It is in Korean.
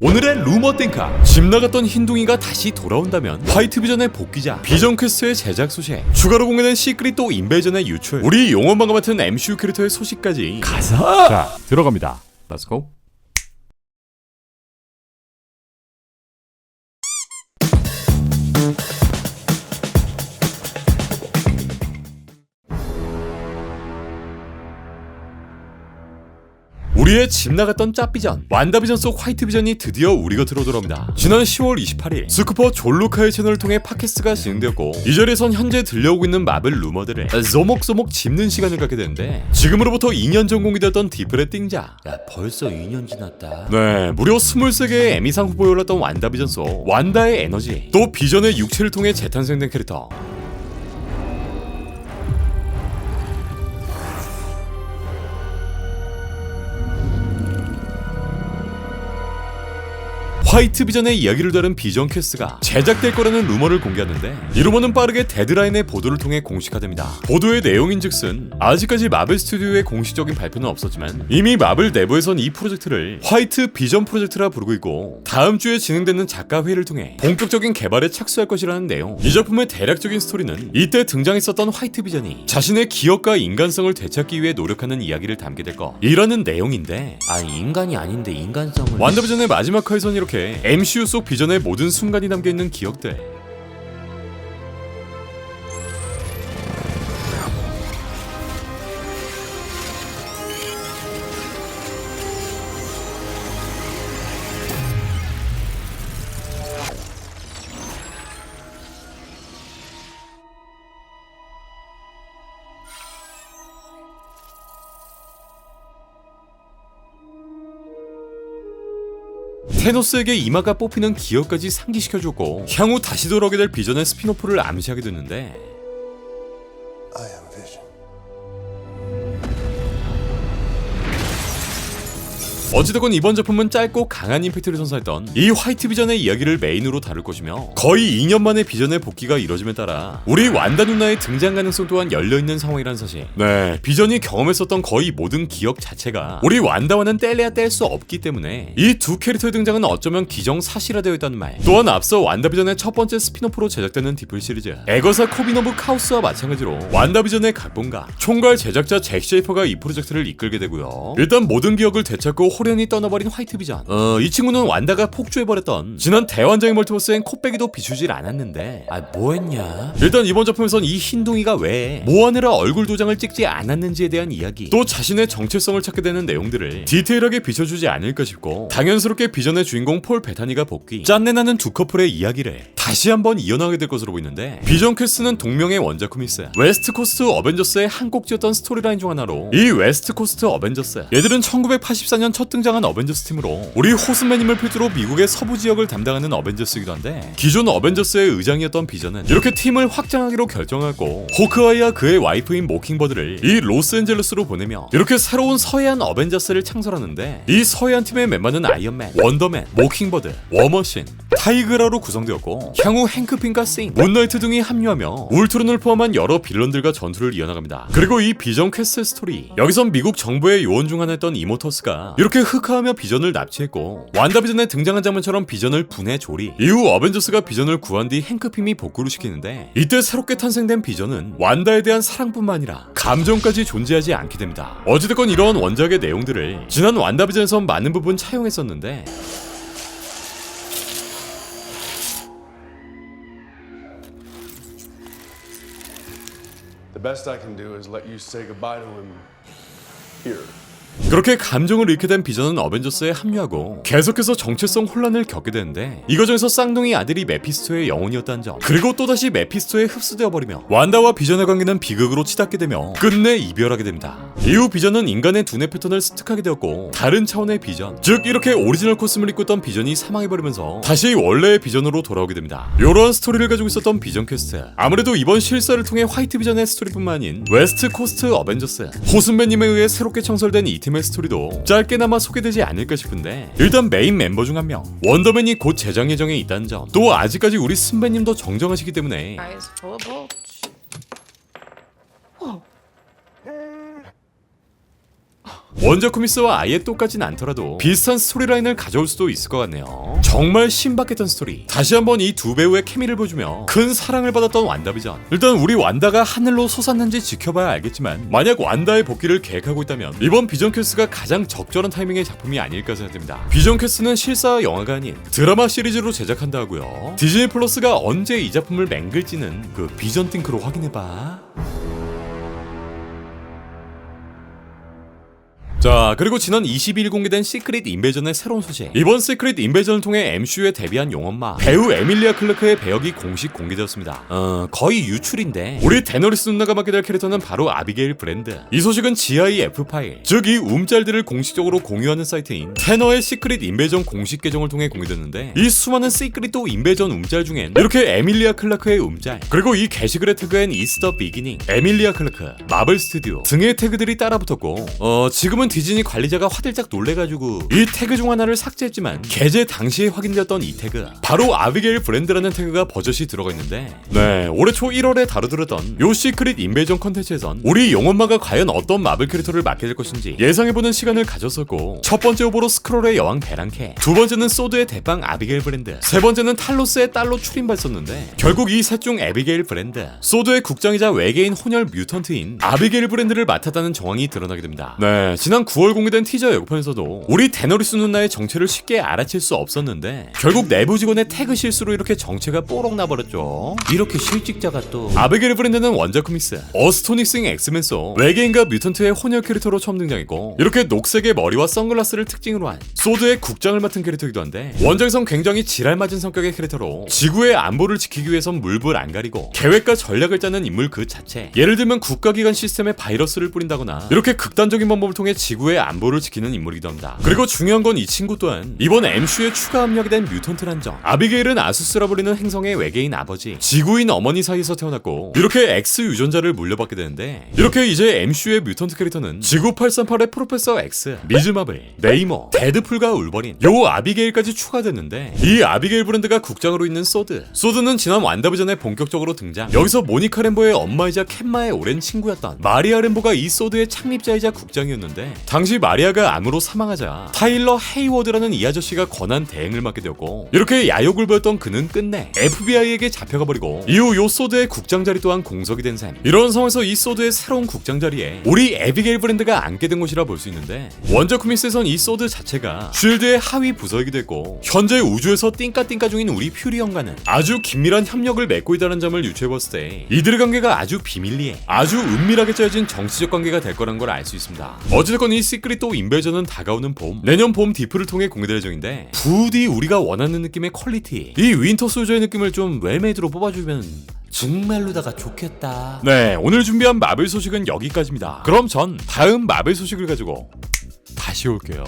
오늘의 루머 땡카 집 나갔던 흰둥이가 다시 돌아온다면 화이트 비전의 복귀자 비전 퀘스트의 제작 소식 추가로 공개된 시크릿 또 인베이전의 유출 우리 용원방과 같은 MCU 캐릭터의 소식까지 가사 자, 들어갑니다. Go. 우리의 집 나갔던 짭비전. 완다비전 속 화이트 비전이 드디어 우리 곁으로 돌아옵니다. 지난 10월 28일 스쿠퍼 졸루카의 채널을 통해 팟캐스트가 진행되었고 이 자리에선 현재 들려오고 있는 마블 루머들을 소목소목 짚는 시간을 갖게 되는데 지금으로부터 2년 전 공개되었던 디플의 띵자. 야 벌써 2년 지났다. 네 무려 23개의 에미상 후보에 올랐던 완다비전 속 완다의 에너지 또 비전의 육체를 통해 재탄생된 캐릭터 화이트 비전의 이야기를 다룬 비전 퀘스트가 제작될 거라는 루머를 공개하는데 이 루머는 빠르게 데드라인의 보도를 통해 공식화됩니다. 보도의 내용인즉슨 아직까지 마블 스튜디오의 공식적인 발표는 없었지만 이미 마블 내부에선 이 프로젝트를 화이트 비전 프로젝트라 부르고 있고 다음 주에 진행되는 작가 회의를 통해 본격적인 개발에 착수할 것이라는 내용. 이 작품의 대략적인 스토리는 이때 등장했었던 화이트 비전이 자신의 기억과 인간성을 되찾기 위해 노력하는 이야기를 담게 될 것. 이라는 내용인데 아니 인간이 아닌데 인간성을 완다비전의 마지막 화에선 이렇게 MCU 속 비전의 모든 순간이 담겨 있는 기억들. 테노스에게 이마가 뽑히는 기억까지 상기시켜줬고 향후 다시 돌아오게 될 비전의 스피노프를 암시하게 됐는데 어찌됐건 이번 작품은 짧고 강한 임팩트를 선사했던 이 화이트 비전의 이야기를 메인으로 다룰 것이며 거의 2년 만에 비전의 복귀가 이뤄짐에 따라 우리 완다 누나의 등장 가능성 또한 열려있는 상황이라는 사실. 네. 비전이 경험했었던 거의 모든 기억 자체가 우리 완다와는 뗄래야 뗄 수 없기 때문에 이 두 캐릭터의 등장은 어쩌면 기정사실화되어 있다는 말. 또한 앞서 완다 비전의 첫 번째 스피노프로 제작되는 디플 시리즈. 에거사 코비노브 카우스와 마찬가지로 완다 비전의 각본가 총괄 제작자 잭 쉐이퍼가 이 프로젝트를 이끌게 되고요. 일단 모든 기억을 되찾고 호련히 떠나버린 화이트 비전. 어, 이 친구는 완다가 폭주해버렸던 지난 대환장의 멀티버스엔 코빼기도 비추질 않았는데. 아 뭐했냐? 일단 이번 작품에선 이 흰둥이가 왜 뭐하느라 얼굴 도장을 찍지 않았는지에 대한 이야기 또 자신의 정체성을 찾게 되는 내용들을 디테일하게 비춰주지 않을까 싶고 당연스럽게 비전의 주인공 폴 베타니가 복귀 짠내나는 두 커플의 이야기를 다시 한번 이어나가게 될 것으로 보이는데 비전 퀘스트는 동명의 원작품이스 웨스트 코스트 어벤져스의 한 꼭지였던 스토리라인 중 하나로 이 웨스트 코스트 어벤져스 얘들은 1984년 첫 등장한 어벤져스 팀으로 우리 호스맨님을 필두로 미국의 서부 지역을 담당하는 어벤져스이기도 한데 기존 어벤져스의 의장이었던 비전은 이렇게 팀을 확장하기로 결정하고 호크아이와 그의 와이프인 모킹버드를 이 로스앤젤레스로 보내며 이렇게 새로운 서해안 어벤져스를 창설하는데 이 서해안 팀의 멤버는 아이언맨, 원더맨, 모킹버드, 워머신, 타이그라로 구성되었고 향후 행크핀과 싱, 문나이트 등이 합류하며 울트론을 포함한 여러 빌런들과 전투를 이어나갑니다. 그리고 이 비전 퀘스트 스토리 여기선 미국 정부의 요원 중 하나였던 이모터스가 이렇게 흑화하며 비전을 납치했고 완다비전에 등장한 장면처럼 비전을 분해 조리 이후 어벤져스가 비전을 구한 뒤 행크핌이 복구를 시키는데 이때 새롭게 탄생된 비전은 완다에 대한 사랑뿐만 아니라 감정까지 존재하지 않게 됩니다. 어찌됐건 이러한 원작의 내용들을 지난 완다비전에서 많은 부분 차용했었는데 The best I can do is let you say goodbye to him here. 그렇게 감정을 잃게 된 비전은 어벤져스에 합류하고 계속해서 정체성 혼란을 겪게 되는데 이 과정에서 쌍둥이 아들이 메피스토의 영혼이었다는 점 그리고 또다시 메피스토에 흡수되어 버리며 완다와 비전의 관계는 비극으로 치닫게 되며 끝내 이별하게 됩니다. 이후 비전은 인간의 두뇌 패턴을 습득하게 되었고 다른 차원의 비전 즉 이렇게 오리지널 코스튬을 입고 있던 비전이 사망해버리면서 다시 원래의 비전으로 돌아오게 됩니다. 이러한 스토리를 가지고 있었던 비전 퀘스트 아무래도 이번 실사를 통해 화이트 비전의 스토리뿐만 아닌 웨스트 코스트 어벤져스 호순배님에 의해 새롭게 창설된 이 팀의 스토리도 짧게나마 소개되지 않을까 싶은데 일단 메인 멤버 중 한 명 원더맨이 곧 제작 예정에 있다는 점 또 아직까지 우리 순배님도 정정하시기 때문에 원작 코믹스와 아예 똑같진 않더라도 비슷한 스토리라인을 가져올 수도 있을 것 같네요. 정말 신박했던 스토리. 다시 한번 이 두 배우의 케미를 보여주며 큰 사랑을 받았던 완다비전. 일단 우리 완다가 하늘로 솟았는지 지켜봐야 알겠지만 만약 완다의 복귀를 계획하고 있다면 이번 비전 퀘스트가 가장 적절한 타이밍의 작품이 아닐까 생각됩니다. 비전 퀘스트는 실사 영화가 아닌 드라마 시리즈로 제작한다 하고요. 디즈니 플러스가 언제 이 작품을 맹글지는 그 비전 띵크로 확인해봐. 자 그리고 지난 22일 공개된 시크릿 인베전의 새로운 소식. 이번 시크릿 인베전을 통해 MCU에 데뷔한 용엄마. 배우 에밀리아 클르크의 배역이 공식 공개되었습니다. 어 거의 유출인데. 우리 데너리스 누나가 맡게 될 캐릭터는 바로 아비게일 브랜드. 이 소식은 GIF 파일. 즉 이 움짤들을 공식적으로 공유하는 사이트인 테너의 시크릿 인베전 공식 계정을 통해 공개됐는데 이 수많은 시크릿 또 인베전 움짤 중엔 이렇게 에밀리아 클라크의 움짤 그리고 이 게시글에 태그한 이스터 비기닝 에밀리아 클라크 마블 스튜디오 등의 태그들이 따라 붙었고 어 지금은 디즈니 관리자가 화들짝 놀래가지고 이 태그 중 하나를 삭제했지만 게재 당시에 확인되었던 이 태그 바로 아비게일 브랜드라는 태그가 버젓이 들어가 있는데 네 올해 초 1월에 다루드렸던 요 시크릿 인베이전 컨텐츠에선 우리 용엄마가 과연 어떤 마블 캐릭터를 맡게 될 것인지 예상해보는 시간을 가졌었고 첫 번째 후보로 스크롤의 여왕 베랑케 두 번째는 소드의 대빵 아비게일 브랜드 세 번째는 탈로스의 딸로 출인발썼는데 결국 이 셋 중 아비게일 브랜드 소드의 국장이자 외계인 혼혈 뮤턴트인 아비게일 브랜드를 맡았다는 정황이 드러나게 됩니다. 네 지난 9월 공개된 티저 예고편에서도 우리 데너리스 누나의 정체를 쉽게 알아챌 수 없었는데 결국 내부 직원의 태그 실수로 이렇게 정체가 뽀록 나버렸죠. 이렇게 실직자가 또 아비게일 브랜드는 원작 코믹스 어스토닉싱 엑스맨 속 외계인과 뮤턴트의 혼혈 캐릭터로 처음 등장했고 이렇게 녹색의 머리와 선글라스를 특징으로 한 소드의 국장을 맡은 캐릭터이기도 한데 원작에선 굉장히 지랄맞은 성격의 캐릭터로 지구의 안보를 지키기 위해선 물불 안 가리고 계획과 전략을 짜는 인물 그 자체. 예를 들면 국가기관 시스템에 바이러스를 뿌린다거나 이렇게 극단적인 방법을 통해 지구의 안보를 지키는 인물이기도 합니다 그리고 중요한 건 이 친구 또한 이번 MCU에 추가 합력이 된 뮤턴트란 점. 아비게일은 아수스라 불리는 행성의 외계인 아버지 지구인 어머니 사이에서 태어났고 이렇게 X 유전자를 물려받게 되는데 이렇게 이제 MCU의 뮤턴트 캐릭터는 지구 838의 프로페서 X, 미즈마블, 네이머, 데드풀과 울버린 요 아비게일까지 추가됐는데 이 아비게일 브랜드가 국장으로 있는 소드. 소드는 지난 완다비전에 본격적으로 등장. 여기서 모니카 램보의 엄마이자 캔마의 오랜 친구였던 마리아 램보가 이 소드의 창립자이자 국장이었는데 당시 마리아가 암으로 사망하자 타일러 헤이워드라는 이 아저씨가 권한 대행을 맡게 되었고 이렇게 야욕을 보였던 그는 끝내 FBI에게 잡혀가 버리고 이후 요 소드의 국장 자리 또한 공석이 된 셈. 이런 상황에서 이 소드의 새로운 국장 자리에 우리 에비게일 브랜드가 앉게 된 것이라 볼 수 있는데 원작 코믹스에선 이 소드 자체가 쉴드의 하위 부서이기도 했고 현재 우주에서 띵까띵까 중인 우리 퓨리 형과는 아주 긴밀한 협력을 맺고 있다는 점을 유추해봤을 때 이들의 관계가 아주 비밀리에 아주 은밀하게 짜여진 정치적 관계가 될 거란 걸 알 수 있습니다. 어쨌든 이 시크릿 또 인베전은 다가오는 봄 내년 봄 디프를 통해 공개될 예정인데 부디 우리가 원하는 느낌의 퀄리티 이 윈터 소저의 느낌을 좀 웰메이드로 뽑아주면 정말로다가 좋겠다. 네, 오늘 준비한 마블 소식은 여기까지입니다. 그럼 전 다음 마블 소식을 가지고 다시 올게요.